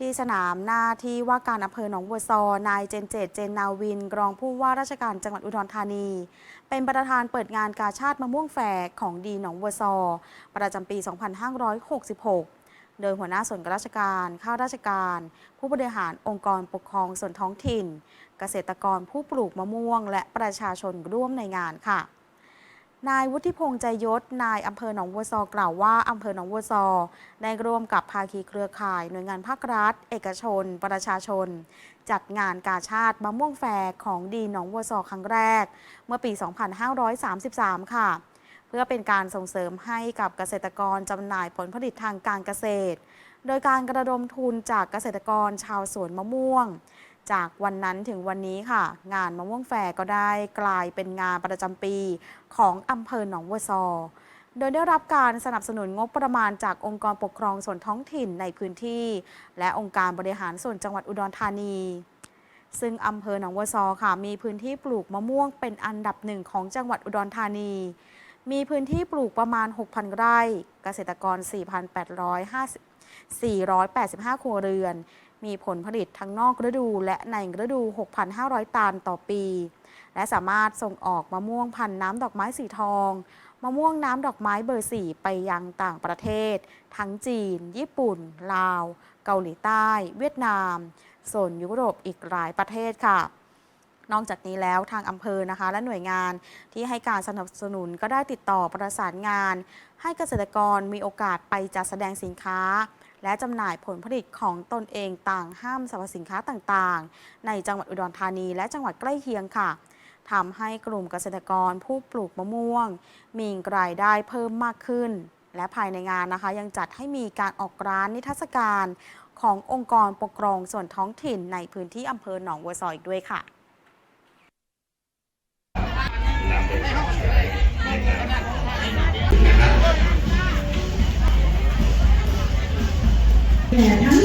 ที่สนามหน้าที่ว่าการอำเภอหนองบัวซอ นายเจนเจต เจนนาวิน รองผู้ว่าราชการจังหวัดอุดรธานี เป็นประธานเปิดงานกาชาติมะม่วงแฝกของดีหนองบัวซอ ประจำปี 2566 โดยหัวหน้าส่วนราชการ ข้าราชการ ผู้บริหารองค์กรปกครองส่วนท้องถิ่น เกษตรกรผู้ปลูกมะม่วง และประชาชนร่วมในงานค่ะ นายวุฒิพงษ์ใจยศ นายอำเภอหนองบัวซอกล่าวว่าอำเภอหนองบัวซอ ได้ร่วมกับภาคีเครือข่าย หน่วยงานภาครัฐ เอกชน ประชาชน จัดงานกาชาติมะม่วงแฟร์ของดีหนองบัวซอครั้งแรก เมื่อปี 2533 ค่ะ เพื่อเป็นการส่งเสริมให้กับเกษตรกรจำหน่ายผลผลิตทางการเกษตร โดยการกระดมทุนจากเกษตรกรชาวสวนมะม่วง จากวันนั้นถึงวันนี้ค่ะ งานมะม่วงแฟร์ก็ได้กลายเป็นงานประจำปีของอำเภอหนองบัวซอ โดยได้รับการสนับสนุนงบประมาณจากองค์กรปกครองส่วนท้องถิ่นในพื้นที่ และองค์การบริหารส่วนจังหวัดอุดรธานีซึ่งอำเภอหนองบัวซอค่ะ มีพื้นที่ปลูกมะม่วงเป็นอันดับหนึ่งของจังหวัดอุดรธานี มีพื้นที่ปลูกประมาณ 6,000 ไร่ เกษตรกร 4,850 485 ครัวเรือน มีผลผลิตทั้งนอกฤดูและในฤดู 6,500 ตันต่อปี และสามารถส่งออกมะม่วงพันธุ์น้ำดอกไม้สีทองมะม่วงน้ำดอกไม้เบอร์สี่ไปยังต่างประเทศ ทั้งจีน ญี่ปุ่น ลาว เกาหลีใต้ เวียดนามโซนยุโรปอีกหลายประเทศค่ะ นอกจากนี้แล้วทางอำเภอนะคะ และหน่วยงานที่ให้การสนับสนุนก็ได้ติดต่อประสานงาน ให้เกษตรกรมีโอกาสไปจัดแสดงสินค้า และจำหน่ายผลผลิตของตนเองต่างห้ามสรรพสินค้าต่างๆ ในจังหวัดอุดรธานีและจังหวัดใกล้เคียงค่ะทำให้กลุ่มเกษตรกรผู้ปลูกมะม่วง มีรายได้เพิ่มมากขึ้น และภายในงานนะคะ ยังจัดให้มีการออกร้านนิทรรศการขององค์กรปกครองส่วนท้องถิ่นในพื้นที่อำเภอหนองบัวซออีกด้วยค่ะนเข้ามาสู่บริเวณสนามทุกขบ ว